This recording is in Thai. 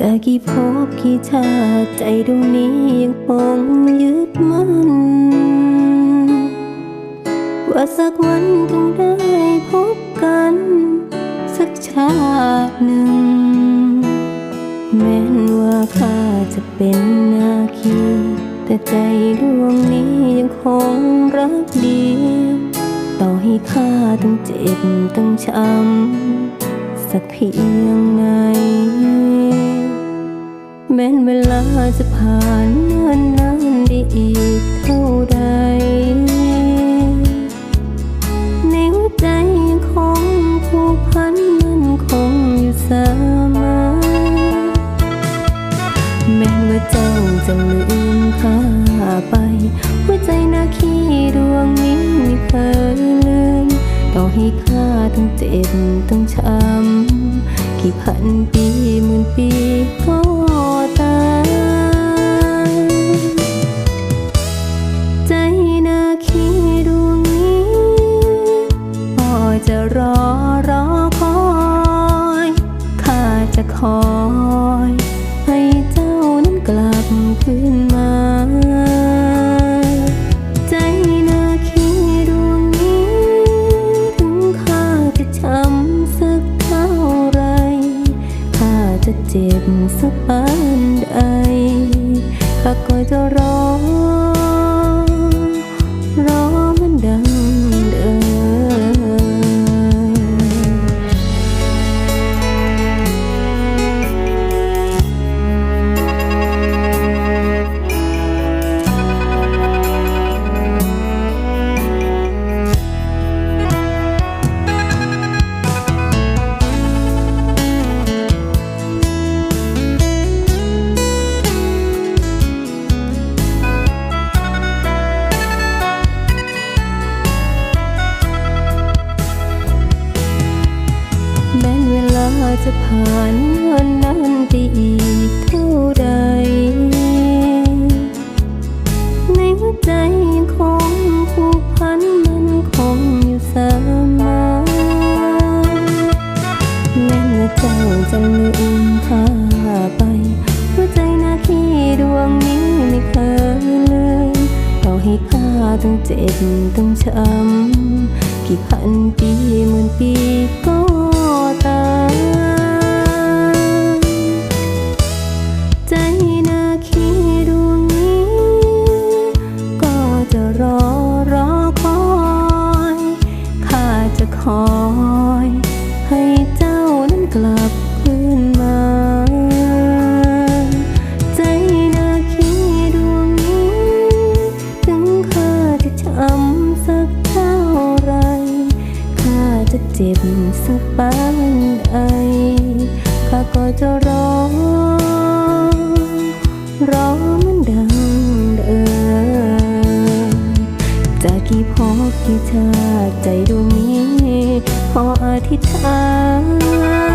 จากกี่ภพกี่ชาติใจดวงนี้ยังคงยึดมั่น ว่าสักวันต้องได้พบกัน สักชาติหนึ่ง แม้นว่าข้าจะเป็นนาคี แต่ใจดวงนี้ยังคงรักเดียวต่อให้ข้าต้องเจ็บต้องช้ำสักเพียงไหน มว่าเจ้าจะลืมข้าไปหัวใจนาคีดวงนี้ไม่เคยลืม ต่อให้ข้าต้องเจ็บต้องช้ำกี่พันปีหมื่นปีก็ตามใจนาคีดวงนี้พ่อจะรอรอคอยข้าจะคอย คืนมา ใจนาคีดวงนี้ ถึงข้าจะช้ำสักเท่าไร ข้าจะเจ็บสักปานใดข้าก็จะรอ รอ จะผ่านวันนั้นไปอีกเท่าใด ในหัวใจยังคงผูกพันมันคงอยู่เสมอแม้ว่าเจ้าจะลืมข้าไป หัวใจนาคีดวงนี้ไม่เคยลืมต่อให้ข้าต้องเจ็บต้องช้ำกี่พันปีหมื่นปีก็ตาม อยให้เจ้านั้นกลับคืนมา ใจนาคีดวงนี้ ถึงข้าจะช้ำสักเท่าไร ข้าจะเจ็บสักปานใดข้าก็จะรอรอมันดั กี่ชาติใจดวงนี้ขออธิษฐานเรา